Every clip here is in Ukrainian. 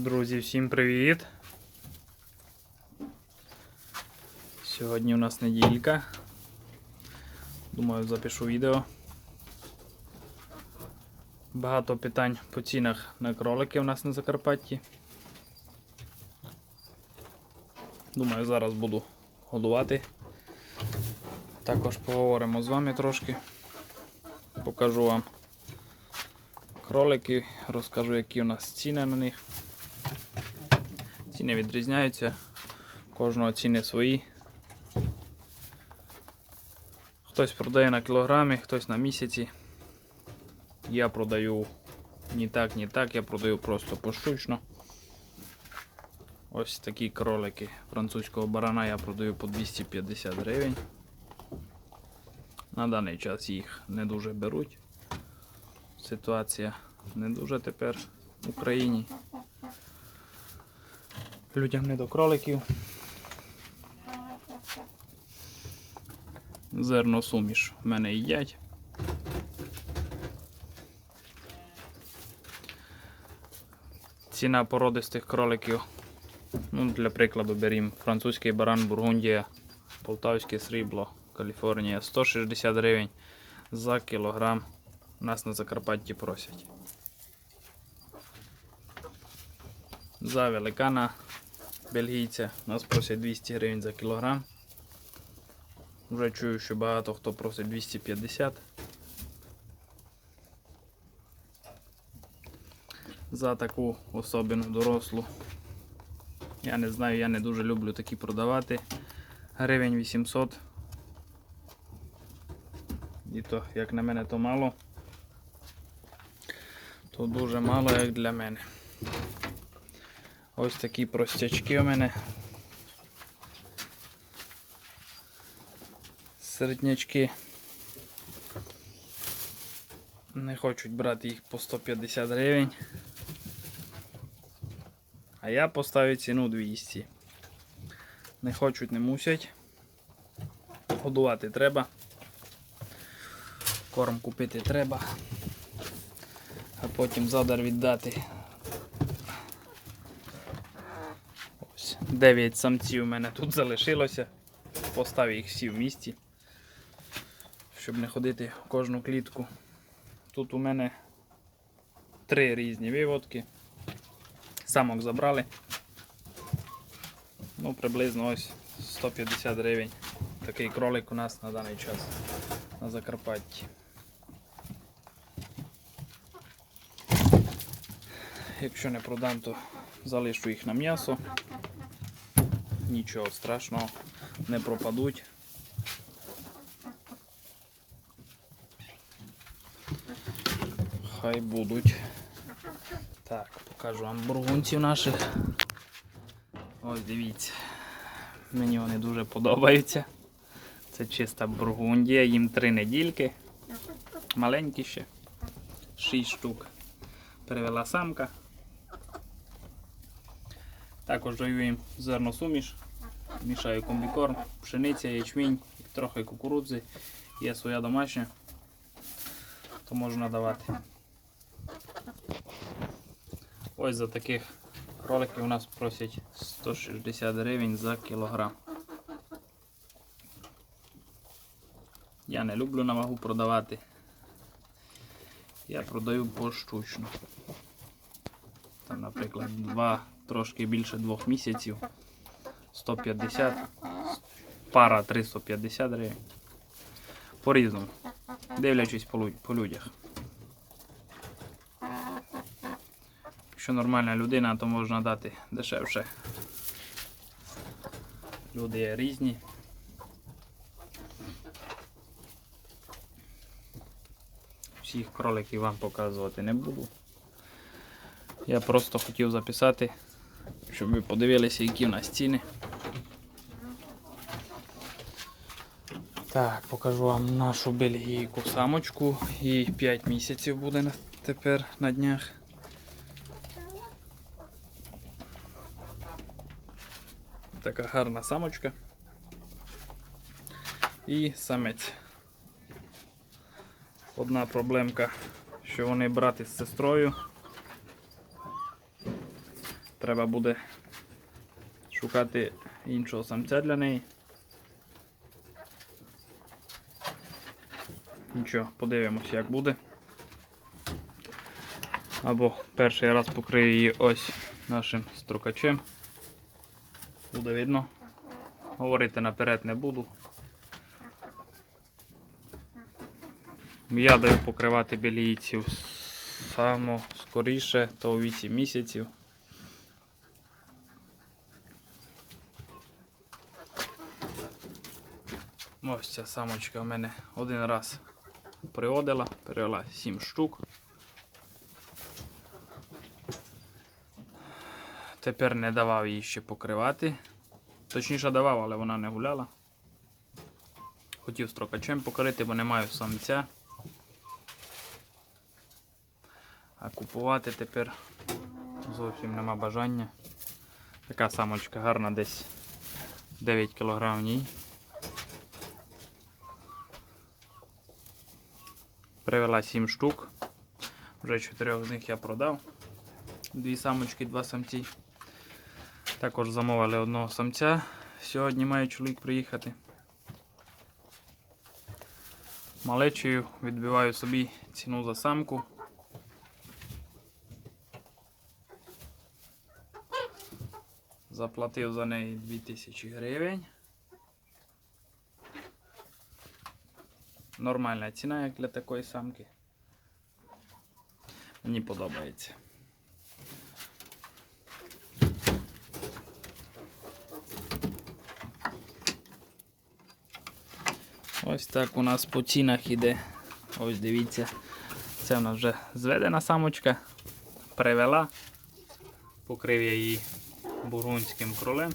Друзі, всім привіт! Сьогодні у нас неділька. Думаю, запишу відео. Багато питань по цінах на кролики у нас на Закарпатті. Думаю, зараз буду годувати. Також поговоримо з вами трошки. Покажу вам кролики, розкажу, які у нас ціни на них. Ціни відрізняються, кожного ціни свої. Хтось продає на кілограмі, хтось на місяці. Я продаю ні так, ні так, я продаю просто поштучно. Ось такі кролики французького барана я продаю по 250 гривень. На даний час їх не дуже беруть. Ситуація не дуже тепер в Україні. Людям не до кроликів. Зерно суміш в мене їдять. Ціна породистих кроликів. Ну, для прикладу берімо французький баран Бургундія, полтавське срібло, Каліфорнія 160 гривень за кілограм. Нас на Закарпатті просять. За великана бельгійця нас просять 200 гривень за кілограм. Вже чую, що багато хто просить 250. За таку особину дорослу. Я не знаю, я не дуже люблю такі продавати. Гривень 800. І то, як на мене, то мало. То дуже мало, як для мене. Ось такі простячки у мене. Середнячки. Не хочуть брати їх по 150 гривень. А я поставлю ціну 200. Не хочуть, не мусять. Годувати треба. Корм купити треба. А потім задар віддати. Ось 9 самців у мене тут залишилося. Поставив їх всі в місті. Щоб не ходити в кожну клітку. Тут у мене три різні виводки. Самок забрали. Ну, приблизно ось 150 гривень. Такий кролик у нас на даний час на Закарпатті. Якщо не продам, то залишу їх на м'ясо. Нічого страшного, не пропадуть. Хай будуть. Так, покажу вам бургунців наших. Ось дивіться. Мені вони дуже подобаються. Це чиста бургундія, їм три недільки. Маленькі ще. Шість штук. Перевела самка. Також даю їм зерносуміш. Мішаю комбікорм, пшениця, ячмінь, трохи кукурудзи. Є своя домашня, то можна давати. Ось за таких кроликів у нас просять 160 гривень за кілограм. Я не люблю на вагу продавати. Я продаю поштучно. Там, наприклад, два, трошки більше двох місяців. 150, пара 350 гривень. Дивлячись по лю- по людях. Якщо нормальна людина, то можна дати дешевше. Люди є різні. Всіх кроликів вам показувати не буду. Я просто хотів записати, щоб ви подивилися, які в нас ціни. Так, покажу вам нашу бельгійку самочку. Їй 5 місяців буде тепер на днях. Така гарна самочка. І самець. Одна проблемка, що вони брат із сестрою. Треба буде шукати іншого самця для неї. Нічого, подивимося, як буде. Або перший раз покрию її ось нашим строкачем. Буде видно. Говорити наперед не буду. Я даю покривати білійців само скоріше, то у 8 місяців. Ось ця самочка в мене один раз приводила, перевела 7 штук. Тепер не давав їй ще покривати. Точніше давав, але вона не гуляла. Хотів строкачем покрити, бо не маю самця. А купувати тепер зовсім нема бажання. Така самочка гарна, десь 9 кг в ній. Привела 7 штук. Вже 4 з них я продав. Дві самочки, два самці. Також замовили одного самця. Сьогодні має чоловік приїхати. Малечею відбиваю собі ціну за самку. Заплатив за неї 2000 гривень. Нормальна ціна, як для такої самки. Мені подобається. Ось так у нас по цінах іде. Ось дивіться. Це в нас вже зведена самочка. Привела. Покрив я її бургундським кролем.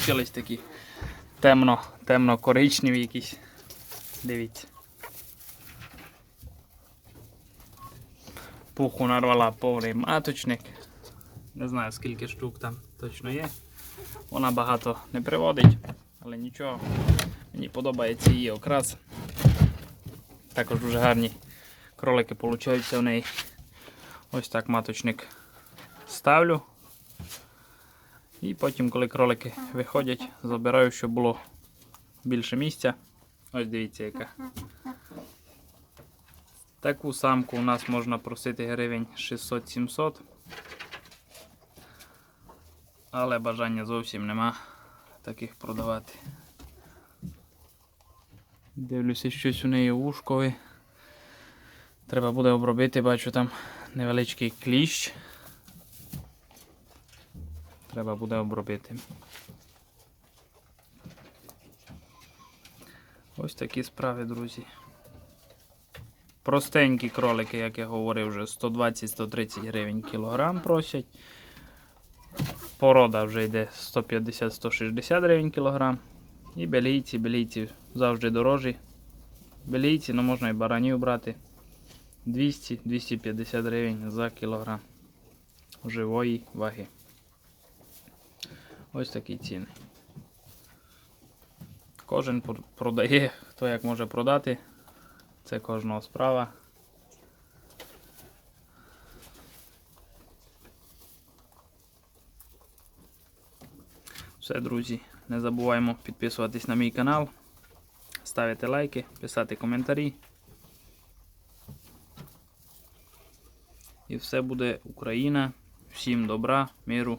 Получились такі темно, темно-коричневі якісь. Дивіться. Пуху нарвала повний маточник. Не знаю скільки штук там точно є. Вона багато не приводить, але нічого. Мені подобається її окрас. Також дуже гарні кролики получаються в неї. Ось так маточник ставлю. І потім, коли кролики виходять, забираю, щоб було більше місця. Ось дивіться яка. Таку самку у нас можна просити гривень 600-700. Але бажання зовсім нема таких продавати. Дивлюся, щось у неї вушкове. Треба буде обробити, бачу там невеличкий кліщ. Треба буде обробити. Ось такі справи, друзі. Простенькі кролики, як я говорив, вже 120-130 гривень кілограм просять. Порода вже йде 150-160 гривень кілограм. І белійці, белійці завжди дорожі. Белійці, ну можна і баранів брати. 200-250 гривень за кілограм живої ваги. Ось такі ціни. Кожен продає, хто як може продати. Це кожного справа. Все, друзі, не забуваємо підписуватись на мій канал, ставити лайки, писати коментарі. І все буде Україна. Всім добра, миру.